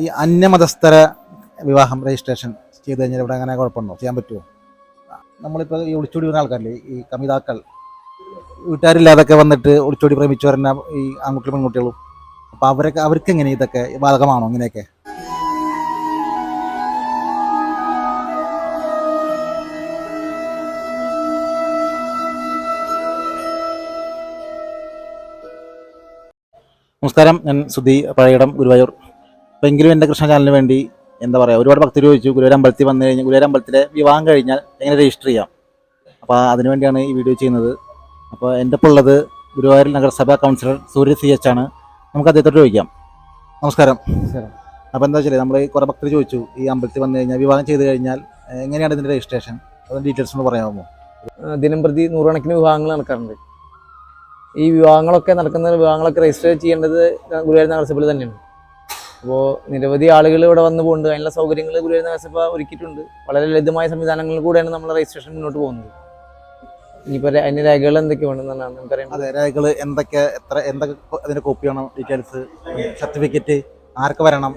ഈ അന്യമതസ്ഥര വിവാഹം രജിസ്ട്രേഷൻ ചെയ്ത് കഴിഞ്ഞാൽ ഇവിടെ അങ്ങനെ കുഴപ്പമുണ്ടോ? ചെയ്യാൻ പറ്റുമോ? നമ്മളിപ്പോൾ ഈ ഒളിച്ചോടി വരുന്ന ആൾക്കാരില്ലേ ഈ കമിതാക്കൾ വീട്ടുകാരില്ലാതൊക്കെ വന്നിട്ട് ഒളിച്ചോടി പ്രേമിച്ചു വരുന്ന ഈ ആൺകുട്ടികളും പെൺകുട്ടികളും അപ്പോൾ അവരൊക്കെ അവർക്ക് എങ്ങനെ ഇതൊക്കെ ബാധകമാണോ ഇങ്ങനെയൊക്കെ? നമസ്കാരം ഞാൻ സുധി പഴയടം ഗുരുവായൂർ. അപ്പോൾ എങ്കിലും എന്റെ കൃഷ്ണ ചാനലിന് വേണ്ടി എന്താ പറയുക ഒരുപാട് ഭക്തർ ചോദിച്ചു ഗുരുവായൂർ അമ്പലത്തിൽ വന്നു കഴിഞ്ഞാൽ ഗുരുവായൂർ അമ്പലത്തിലെ വിവാഹം കഴിഞ്ഞാൽ എങ്ങനെ രജിസ്റ്റർ ചെയ്യാം? അപ്പോൾ അതിനു വേണ്ടിയാണ് ഈ വീഡിയോ ചെയ്യുന്നത്. അപ്പോൾ എന്റെ ഇപ്പോൾ ഉള്ളത് ഗുരുവായൂർ നഗരസഭാ കൗൺസിലർ സൂര്യ സി എച്ച് ആണ്. നമുക്ക് അദ്ദേഹത്തോട് ചോദിക്കാം. നമസ്കാരം. അപ്പോൾ എന്താ വെച്ചാൽ നമ്മൾ കുറേ ഭക്തർ ചോദിച്ചു ഈ അമ്പലത്തിൽ വന്നു കഴിഞ്ഞാൽ വിവാഹം ചെയ്ത് കഴിഞ്ഞാൽ എങ്ങനെയാണ് ഇതിന്റെ രജിസ്ട്രേഷൻ അതിന്റെ ഡീറ്റെയിൽസ് ഒന്ന് പറയാമോ? ദിനം പ്രതി നൂറുകണക്കിന് വിവാഹങ്ങൾ നടക്കാറുണ്ട്. ഈ വിവാഹങ്ങളൊക്കെ നടക്കുന്ന വിവാഹങ്ങളൊക്കെ രജിസ്റ്റർ ചെയ്യേണ്ടത് ഗുരുവായൂർ നഗരസഭയിൽ തന്നെയാണ്. അപ്പോൾ നിരവധി ആളുകൾ ഇവിടെ വന്നു പോകുന്നുണ്ട്. അതിനുള്ള സൗകര്യങ്ങൾ ഗുരുവായൂർ നഗരസഭ ഒരുക്കിയിട്ടുണ്ട്. വളരെ ലളിതമായ സംവിധാനങ്ങളിൽ കൂടെയാണ് നമ്മൾ രജിസ്ട്രേഷൻ മുന്നോട്ട് പോകുന്നത്. ഇനിയിപ്പോൾ അതിന്റെ രേഖകൾ എന്തൊക്കെ വേണമെന്നാണ് നമുക്കറിയാം അതെ രേഖകൾ എന്തൊക്കെ എത്ര എന്തൊക്കെ അതിന്റെ കോപ്പി വേണം ഡീറ്റെയിൽസ് സർട്ടിഫിക്കറ്റ് ആർക്ക് വരണം?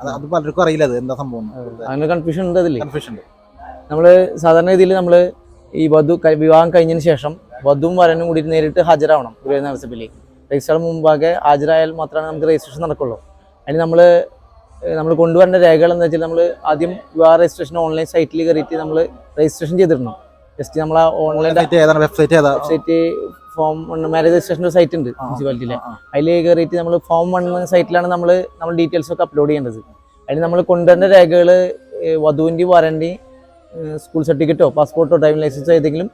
അത് അത് പലർക്കും അറിയില്ല അത് എന്താ സംഭവം അങ്ങനെ കൺഫ്യൂഷൻ ഉണ്ട് അതിൽ കൺഫ്യൂഷൻ ഉണ്ട്. നമ്മൾ സാധാരണ രീതിയിൽ നമ്മൾ ഈ വധു വിവാഹം കഴിഞ്ഞതിന് ശേഷം വധുവും വരനും കൂടി നേരിട്ട് ഹാജരാവണം ഗുരുവായൂർ നഗരസഭയിലേക്ക്. രജിസ്റ്റർ മുമ്പാകെ ഹാജരായാൽ മാത്രമേ നമുക്ക് രജിസ്ട്രേഷൻ നടക്കുള്ളൂ. അതിന് നമ്മൾ നമ്മൾ കൊണ്ടുവരേണ്ട രേഖകൾ എന്ന് വെച്ചാൽ നമ്മൾ ആദ്യം വിവാഹ രജിസ്ട്രേഷൻ ഓൺലൈൻ സൈറ്റിൽ കയറിയിട്ട് നമ്മൾ രജിസ്ട്രേഷൻ ചെയ്തിടണം. ജസ്റ്റ് നമ്മൾ ഓൺലൈൻ സൈറ്റ് ഏതാണ്? വെബ്സൈറ്റ് ഏതാ? Website form marriage registration site ഉണ്ട് മുനിസിപ്പാലിറ്റിയിലെ ആ, ആ. അതിൽ കയറിയിട്ട് നമ്മൾ ഫോം വൺ സൈറ്റിലാണ് നമ്മൾ നമ്മൾ ഡീറ്റെയിൽസ് ഒക്കെ അപ്ലോഡ് ചെയ്യേണ്ടത്. അതിന് നമ്മൾ കൊണ്ടുവരേണ്ട രേഖകൾ വധുവിന്റെയും വരന്റെയും സ്കൂൾ സർട്ടിഫിക്കറ്റോ പാസ്പോർട്ടോ ഡ്രൈവിംഗ് ലൈസൻസോ ഏതെങ്കിലും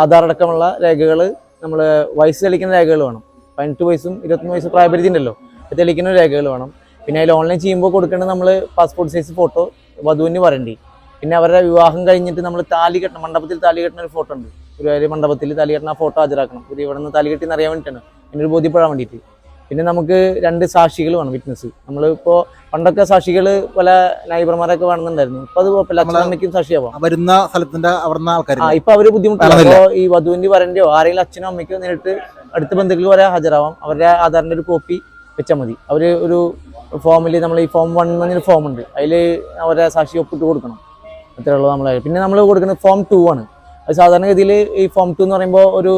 ആധാർ അടക്കമുള്ള രേഖകൾ നമ്മൾ വയസ്സ് തെളിക്കുന്ന രേഖകൾ വേണം. പതിനെട്ട് വയസ്സും ഇരുപത്തൊന്ന് വയസ്സും പ്രായപരിധി ഉണ്ടല്ലോ തെളിക്കുന്ന രേഖകൾ വേണം. പിന്നെ അതിൽ ഓൺലൈൻ ചെയ്യുമ്പോൾ കൊടുക്കേണ്ടത് നമ്മൾ പാസ്പോർട്ട് സൈസ് ഫോട്ടോ വധുവിന് വരണ്ടി. പിന്നെ അവരുടെ വിവാഹം കഴിഞ്ഞിട്ട് നമ്മൾ താലി കെട്ടണം. മണ്ഡപത്തിൽ താലി കെട്ടുന്ന ഒരു ഫോട്ടോ ഉണ്ട്. ഒരു മണ്ഡപത്തിൽ താലി കെട്ടുന്ന ഫോട്ടോ ഹാജരാക്കണം. ഒരു ഇവിടെ നിന്ന് താലി കെട്ടിന്ന് അറിയാൻ വേണ്ടിയിട്ടാണ്. എന്നൊരു ബോധ്യപ്പെടാൻ വേണ്ടിയിട്ട്. പിന്നെ നമുക്ക് രണ്ട് സാക്ഷികൾ വേണം വിറ്റ്നസ് നമ്മളിപ്പോൾ പണ്ടൊക്കെ സാക്ഷികൾ പല നൈബർമാരൊക്കെ വേണമെന്നുണ്ടായിരുന്നു. ഇപ്പൊ അത് കുഴപ്പമില്ല. അച്ഛനമ്മയ്ക്കും സാക്ഷിയാവാം. വരുന്ന സ്ഥലത്തിന്റെ അവിടുന്ന് ആൾക്കാർ ഇപ്പൊ അവർ ബുദ്ധിമുട്ടാണ് അപ്പോൾ ഈ വധുവിന്റെ വരണ്ടോ ആരെങ്കിലും അച്ഛനോ അമ്മയ്ക്കോ നേരിട്ട് അടുത്ത ബന്ധുക്കൾ വരെ ഹാജരാവാം. അവരുടെ ആധാറിന്റെ ഒരു കോപ്പി വെച്ചാൽ മതി. അവർ ഒരു ഫോമിൽ നമ്മൾ ഈ ഫോം വൺ എന്നൊരു ഫോം ഉണ്ട്. അതിൽ അവരെ സാക്ഷി ഒപ്പിട്ട് കൊടുക്കണം. അത്രേ ഉള്ളൂ നമ്മൾ പിന്നെ നമ്മൾ കൊടുക്കുന്നത് ഫോം ടു ആണ്. അത് സാധാരണഗതിയിൽ ഈ ഫോം ടു എന്ന് പറയുമ്പോൾ ഒരു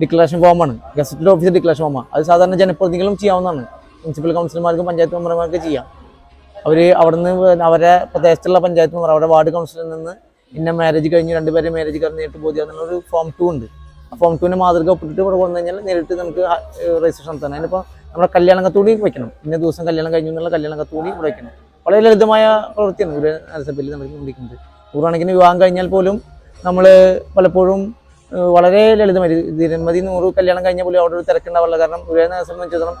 ഡിക്ലറേഷൻ ഫോമാണ് ഗസറ്റഡ് ഓഫീസർ ഡിക്ലറേഷൻ ഫോമാണ് അത് സാധാരണ ജനപ്രതിനിധികളും ചെയ്യാവുന്നതാണ്. മുനിസിപ്പൽ കൗൺസിലർമാർക്കും പഞ്ചായത്ത് മെമ്പർമാർക്കും ചെയ്യാം. അവർ അവിടുന്ന് അവരെ പ്രദേശത്തുള്ള പഞ്ചായത്ത് മെമ്പർ അവരുടെ വാർഡ് കൗൺസിലിൽ നിന്ന് ഇന്ന മാരേജ് കഴിഞ്ഞ് രണ്ടുപേരെ മാരേജ് കഴിഞ്ഞ് നേരിട്ട് ബോധ്യം ഒരു ഫോം ടു ഉണ്ട്. ആ ഫോം ടുവിന്റെ മാതൃക ഒപ്പിട്ടിട്ട് ഇവിടെ കൊണ്ടു കഴിഞ്ഞാൽ നേരിട്ട് നമുക്ക് രജിസ്ട്രേഷൻ നടത്താൻ അതിനിപ്പോൾ നമ്മുടെ കല്യാണ കത്തുകൂടി വയ്ക്കണം. ഇന്ന ദിവസം കല്യാണം കഴിഞ്ഞു എന്നുള്ള കല്യാണ കത്തുകൂടി ഇവിടെ വയ്ക്കണം. വളരെ ലളിതമായ പ്രവൃത്തിയാണ് ഇവിടെ നരസഭയിൽ ചിന്തിക്കുന്നത് നൂറുകണക്കിന് വിവാഹം കഴിഞ്ഞാൽ പോലും നമ്മൾ പലപ്പോഴും വളരെ ലളിതമായി ദിനമതി നൂറ് കല്യാണം കഴിഞ്ഞ പോലും അവിടെ ഒരു തിരക്കുണ്ടാവില്ല കാരണം ഉയർന്ന സംബന്ധിച്ചിടത്തോളം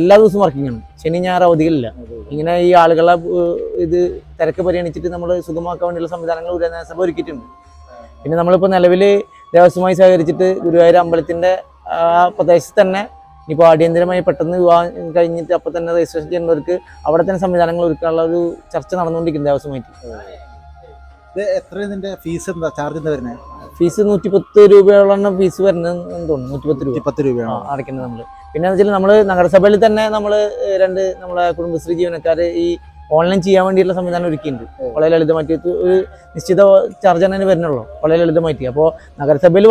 എല്ലാ ദിവസവും വർക്കിംഗ് ആണ്. ശനി ഞായർ അവധികളില്ല. ഇങ്ങനെ ഈ ആളുകളെ ഇത് തിരക്ക് പരിഗണിച്ചിട്ട് നമ്മൾ സുഖമാക്കാൻ വേണ്ടിയുള്ള സംവിധാനങ്ങൾ ഉയർന്ന ദിവസം ഒരുക്കിയിട്ടുണ്ട്. പിന്നെ നമ്മളിപ്പോൾ നിലവിൽ ദേവസ്വമായി സഹകരിച്ചിട്ട് ഗുരുവായൂർ അമ്പലത്തിന്റെ ആ പ്രദേശത്ത് തന്നെ ഇപ്പോൾ അടിയന്തരമായി പെട്ടെന്ന് വിവാഹം കഴിഞ്ഞിട്ട് അപ്പോൾ തന്നെ രജിസ്ട്രേഷൻ ചെയ്യുന്നവർക്ക് അവിടെ തന്നെ സംവിധാനങ്ങൾ ഒരുക്കാനുള്ള ഒരു ചർച്ച നടന്നുകൊണ്ടിരിക്കുന്നത് ദേവസ്വമായിട്ട് എത്ര ഇതിന്റെ ഫീസ് എന്താ? ചാർജ് എന്താ വരുന്നത് ഫീസ് നൂറ്റിപ്പത്ത് രൂപയോളാണ് ഫീസ് വരുന്നത് തോന്നുന്നു നൂറ്റിപ്പത്ത് രൂപ. പത്ത് രൂപയാണ്. അടയ്ക്കുന്നത് നമ്മൾ പിന്നെ വെച്ചാൽ നമ്മൾ നഗരസഭയിൽ തന്നെ നമ്മൾ രണ്ട് നമ്മളെ കുടുംബശ്രീ ജീവനക്കാർ ഈ ഓൺലൈൻ ചെയ്യാൻ വേണ്ടിയിട്ടുള്ള സംവിധാനം ഒരുക്കിയിട്ടുണ്ട്. വളരെ ലളിതമായിട്ട് ഒരു നിശ്ചിത ചാർജ് തന്നെ വരുന്നുള്ളൂ. വളരെ ലളിതമായിട്ട്. അപ്പോൾ നഗരസഭയിൽ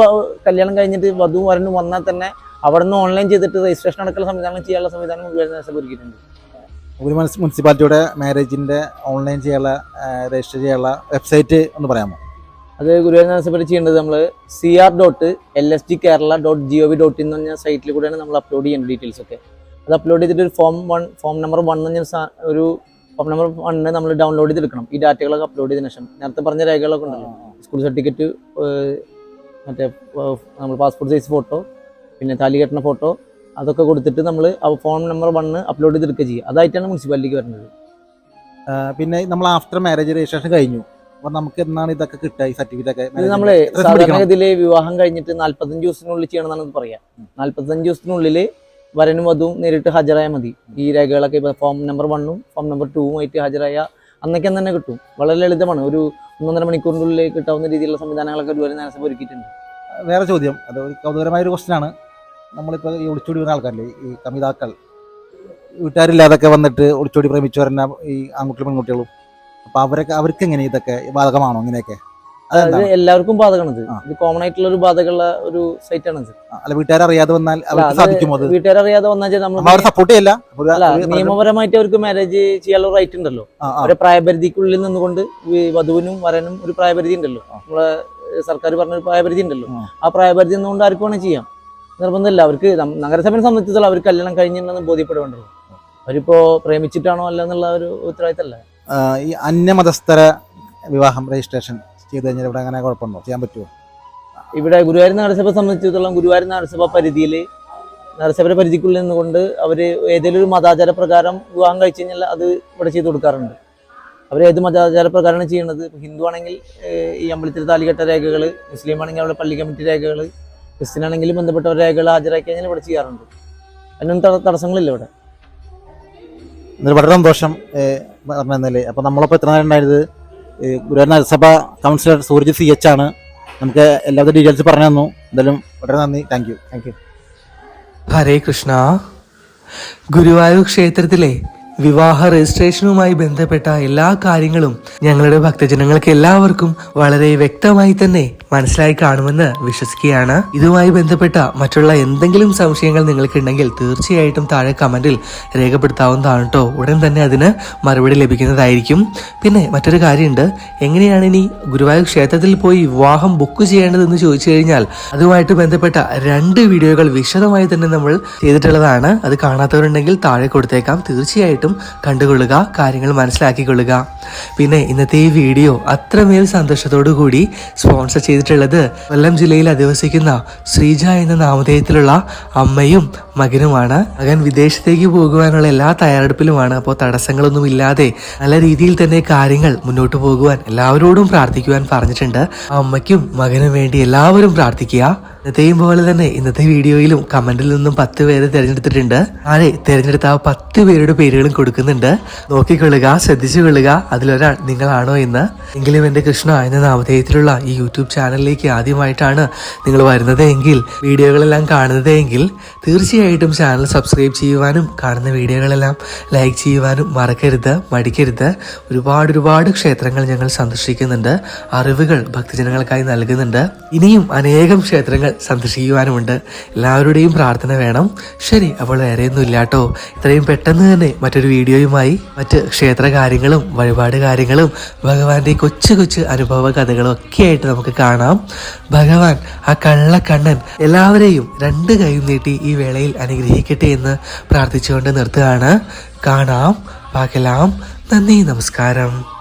കല്യാണം കഴിഞ്ഞിട്ട് വധു വരനും വന്നാൽ തന്നെ അവിടെ നിന്ന് ഓൺലൈൻ ചെയ്തിട്ട് രജിസ്ട്രേഷൻ അടക്കമുള്ള സംവിധാനം ചെയ്യാനുള്ള സംവിധാനം നഗരസഭ ഒരുക്കിയിട്ടുണ്ട്. ഒരു മുനിസിപ്പാലിറ്റിയുടെ മാരേജിന്റെ ഓൺലൈൻ ചെയ്യാനുള്ള രജിസ്റ്റർ ചെയ്യാനുള്ള വെബ്സൈറ്റ് ഒന്ന് പറയാമോ? അത് ഗുരുവായൂർ നഗരസഭയിൽ ചെയ്യേണ്ടത് നമ്മൾ C R dot L S D Kerala dot G O V dot in എന്ന് പറഞ്ഞ സൈറ്റിൽ കൂടെയാണ് നമ്മൾ അപ്ലോഡ് ചെയ്യേണ്ട ഡീറ്റെയിൽസ് ഒക്കെ. അത് അപ്ലോഡ് ചെയ്തിട്ട് ഒരു form one form number one എന്ന് പറഞ്ഞ ഒരു ഫോം നമ്പർ വണ്ണിനെ നമ്മൾ ഡൗൺലോഡ് ചെയ്തെടുക്കണം. ഈ ഡാറ്റകളൊക്കെ അപ്ലോഡ് ചെയ്തതിനു ശേഷം. നേരത്തെ പറഞ്ഞ രേഖകളൊക്കെ ഉണ്ടല്ലോ. സ്കൂൾ സർട്ടിഫിക്കറ്റ് മറ്റേ നമ്മൾ പാസ്പോർട്ട് സൈസ് ഫോട്ടോ പിന്നെ താലി കെട്ടണ ഫോട്ടോ അതൊക്കെ കൊടുത്തിട്ട് നമ്മൾ ഫോൺ നമ്പർ വണ്ണ് അപ്ലോഡ് ചെയ്തെടുക്കുക ചെയ്യുക അതായിട്ടാണ് മുനിസിപ്പാലിറ്റിക്ക് വരുന്നത്. പിന്നെ നമ്മൾ ആഫ്റ്റർ മാരേജ് രജിസ്ട്രേഷൻ കഴിഞ്ഞു. അപ്പോൾ നമുക്ക് എന്നാണ് ഇതൊക്കെ കിട്ടുക? ഈ സർട്ടിഫിക്കറ്റ് നമ്മൾ ഒക്കെ ഇതിൽ വിവാഹം കഴിഞ്ഞിട്ട് നാൽപ്പത്തഞ്ച് ദിവസത്തിനുള്ളിൽ ചെയ്യണമെന്നാണ് പറയുക നാൽപ്പത്തഞ്ച് ദിവസത്തിനുള്ളിൽ വരനും വധുവും നേരിട്ട് ഹാജരായാൽ മതി. ഈ രേഖകളൊക്കെ ഇപ്പോൾ ഫോം നമ്പർ വണ്ണും ഫോം നമ്പർ ടൂവും ആയിട്ട് ഹാജരായ അന്നൊക്കെ തന്നെ കിട്ടും. വളരെ ലളിതമാണ്. ഒരു ഒന്നൊന്നര മണിക്കൂറിനുള്ളിൽ കിട്ടാവുന്ന രീതിയിലുള്ള സംവിധാനങ്ങളൊക്കെ ഒരുപാട് നഗരസഭ ഒരുക്കിയിട്ടുണ്ട്. വേറെ ചോദ്യം. അത് ഒരു കൗതുകരമായ ഒരു ക്വസ്റ്റ്യൻ ആണ്. നമ്മളിപ്പോൾ ഈ ഒളിച്ചോടി വരുന്ന ആൾക്കാരില്ലേ ഈ കമിതാക്കൾ വീട്ടുകാരില്ലാതൊക്കെ വന്നിട്ട് ഒളിച്ചോടി പ്രേമിച്ചു വരുന്ന ഈ ആൺകുട്ടികളും പെൺകുട്ടികളും. അപ്പോൾ അവരൊക്കെ അവർക്ക് എങ്ങനെ ഇതൊക്കെ ബാധകമാണോ ഇങ്ങനെയൊക്കെ? അത് അതെന്താണ് എല്ലാവർക്കും ബാധകണത് ഇത് കോമൺ ആയിട്ടുള്ള ഒരു ബാധകമുള്ള ഒരു സൈറ്റ് ആണ് അല്ല വീട്ടുകാരെ അറിയാതെ വന്നാൽ സാധിക്കുമോ വീട്ടുകാരറിയാതെ വന്നാൽ നമ്മൾ സപ്പോർട്ട് ചെയ്യില്ല? നിയമപരമായിട്ട് അവർക്ക് മാരേജ് ചെയ്യാനുള്ള റൈറ്റ് ഉണ്ടല്ലോ. അവരെ പ്രായപരിധിക്കുള്ളിൽ നിന്നുകൊണ്ട് വധുവിനും വരനും ഒരു പ്രായപരിധി ഉണ്ടല്ലോ. നമ്മളെ സർക്കാർ പറഞ്ഞ ഒരു പ്രായപരിധി ഉണ്ടല്ലോ. ആ. പ്രായപരിധി നിന്നുകൊണ്ട് ആർക്ക് വേണേ ചെയ്യാം. നിർബന്ധമില്ല. അവർക്ക് നഗരസഭയെ സംബന്ധിച്ചിടത്തോളം അവർ കല്യാണം കഴിഞ്ഞിട്ടുണ്ടെന്ന് ബോധ്യപ്പെടേണ്ടത് അവരിപ്പോ പ്രേമിച്ചിട്ടാണോ അല്ല എന്നുള്ള ഒരു ഉത്തരവാദിത്തമല്ല. ഈ അന്യമതസ്ഥര വിവാഹം രജിസ്ട്രേഷൻ ചെയ്ത് കഴിഞ്ഞാൽ ഇവിടെ അങ്ങനെ കുഴപ്പമുണ്ടോ? ചെയ്യാൻ പറ്റുമോ ഇവിടെ ഗുരുവായൂർ നഗരസഭ സംബന്ധിച്ചിടത്തോളം ഗുരുവായൂർ നഗരസഭ പരിധിയിൽ നഗരസഭയുടെ പരിധിക്കുള്ളിൽ നിന്നുകൊണ്ട് അവർ ഏതെങ്കിലും ഒരു മതാചാര പ്രകാരം വിവാഹം കഴിച്ചു കഴിഞ്ഞാൽ അത് ഇവിടെ ചെയ്ത് കൊടുക്കാറുണ്ട്. അവർ ഏത് മതാചാര പ്രകാരമാണ് ചെയ്യുന്നത് ഇപ്പൊ ഹിന്ദു ആണെങ്കിൽ ഈ അമ്പലത്തിൽ താലികെട്ട രേഖകൾ മുസ്ലിം ആണെങ്കിൽ അവിടെ പള്ളി കമ്മിറ്റി രേഖകൾ ക്രിസ്ത്യൻ ആണെങ്കിൽ ബന്ധപ്പെട്ട രേഖകൾ ഹാജരാക്കി കഴിഞ്ഞാൽ ഇവിടെ ചെയ്യാറുണ്ട്. അതിനൊന്നും തട- തടസ്സങ്ങളില്ല ഇവിടെ. വളരെ സന്തോഷം പറഞ്ഞാൽ അപ്പോൾ നമ്മളിപ്പോൾ എത്ര നേരം ഉണ്ടായത്? ഗുരുവായൂർ നഗരസഭ കൗൺസിലർ സൂരജ് സി എച്ച് ആണ്. നമുക്ക് എല്ലാവരും ഡീറ്റെയിൽസ് പറഞ്ഞു തന്നു. എന്തായാലും വളരെ നന്ദി. Thank you thank you Hare Krishna. Guruvayur ക്ഷേത്രത്തിലെ വിവാഹ രജിസ്ട്രേഷനുമായി ബന്ധപ്പെട്ട എല്ലാ കാര്യങ്ങളും ഞങ്ങളുടെ ഭക്തജനങ്ങൾക്ക് എല്ലാവർക്കും വളരെ വ്യക്തമായി തന്നെ മനസ്സിലായി കാണുമെന്ന് വിശ്വസിക്കുകയാണ്. ഇതുമായി ബന്ധപ്പെട്ട മറ്റുള്ള എന്തെങ്കിലും സംശയങ്ങൾ നിങ്ങൾക്കുണ്ടെങ്കിൽ തീർച്ചയായിട്ടും താഴെ കമന്റിൽ രേഖപ്പെടുത്താവുന്നതാണ് കേട്ടോ ഉടൻ തന്നെ അതിന് മറുപടി ലഭിക്കുന്നതായിരിക്കും. പിന്നെ മറ്റൊരു കാര്യമുണ്ട്. എങ്ങനെയാണ് ഇനി ഗുരുവായൂർ ക്ഷേത്രത്തിൽ പോയി വിവാഹം ബുക്ക് ചെയ്യേണ്ടതെന്ന് ചോദിച്ചു കഴിഞ്ഞാൽ അതുമായിട്ട് ബന്ധപ്പെട്ട രണ്ട് വീഡിയോകൾ വിശദമായി തന്നെ നമ്മൾ ചെയ്തിട്ടുള്ളതാണ്. അത് കാണാത്തവരുണ്ടെങ്കിൽ താഴെ കൊടുത്തേക്കാം. തീർച്ചയായിട്ടും കണ്ടുകൊള്ളുക കാര്യങ്ങൾ മനസ്സിലാക്കിക്കൊള്ളുക. പിന്നെ ഇന്നത്തെ ഈ വീഡിയോ അത്രമേൽ സന്തോഷത്തോടു കൂടി സ്പോൺസർ ചെയ്തിട്ടുള്ളത് കൊല്ലം ജില്ലയിൽ അധിവസിക്കുന്ന ശ്രീജ എന്ന നാമധേയത്തിലുള്ള അമ്മയും മകനുമാണ്. മകൻ വിദേശത്തേക്ക് പോകുവാനുള്ള എല്ലാ തയ്യാറെടുപ്പിലുമാണ്. അപ്പോൾ തടസ്സങ്ങളൊന്നും ഇല്ലാതെ നല്ല രീതിയിൽ തന്നെ കാര്യങ്ങൾ മുന്നോട്ട് പോകുവാൻ എല്ലാവരോടും പ്രാർത്ഥിക്കുവാൻ പറഞ്ഞിട്ടുണ്ട്. അമ്മയ്ക്കും മകനും വേണ്ടി എല്ലാവരും പ്രാർത്ഥിക്കുക. ഇന്നത്തെയും പോലെ തന്നെ ഇന്നത്തെ വീഡിയോയിലും കമന്റിൽ നിന്നും പത്ത് പേരെ തിരഞ്ഞെടുത്തിട്ടുണ്ട്. ആരെ തിരഞ്ഞെടുത്ത ആ പത്ത് പേരുടെ പേരുകളും കൊടുക്കുന്നുണ്ട്. നോക്കിക്കൊള്ളുക ശ്രദ്ധിച്ചു കൊള്ളുക. അതിലൊരാൾ നിങ്ങളാണോ എന്ന്. എങ്കിലും എന്റെ കൃഷ്ണ എന്ന നാമധേയത്തിലുള്ള ഈ യൂട്യൂബ് ചാനലിലേക്ക് ആദ്യമായിട്ടാണ് നിങ്ങൾ വരുന്നത് എങ്കിൽ വീഡിയോകളെല്ലാം കാണുന്നത് എങ്കിൽ തീർച്ചയായിട്ടും ചാനൽ സബ്സ്ക്രൈബ് ചെയ്യുവാനും കാണുന്ന വീഡിയോകളെല്ലാം ലൈക്ക് ചെയ്യുവാനും മറക്കരുത് മടിക്കരുത്. ഒരുപാട് ഒരുപാട് ക്ഷേത്രങ്ങൾ ഞങ്ങൾ സന്ദർശിക്കുന്നുണ്ട്. അറിവുകൾ ഭക്തജനങ്ങൾക്കായി നൽകുന്നുണ്ട്. ഇനിയും അനേകം ക്ഷേത്രങ്ങൾ സന്ദർശിക്കുവാനുമുണ്ട്. എല്ലാവരുടെയും പ്രാർത്ഥന വേണം. ശരി അപ്പോൾ വേറെയൊന്നും ഇല്ലാട്ടോ ഇത്രയും പെട്ടെന്ന് തന്നെ മറ്റൊരു വീഡിയോയുമായി മറ്റ് ക്ഷേത്ര കാര്യങ്ങളും വഴിപാട് കാര്യങ്ങളും ഭഗവാന്റെ കൊച്ചു കൊച്ചു അനുഭവ കഥകളും ഒക്കെ ആയിട്ട് നമുക്ക് കാണാം. ഭഗവാൻ ആ കള്ളക്കണ്ണൻ എല്ലാവരെയും രണ്ട് കൈയും നീട്ടി ഈ വേളയിൽ അനുഗ്രഹിക്കട്ടെ എന്ന് പ്രാർത്ഥിച്ചുകൊണ്ട് നിർത്തുകയാണ്. കാണാം പാകലാം നന്ദി നമസ്കാരം.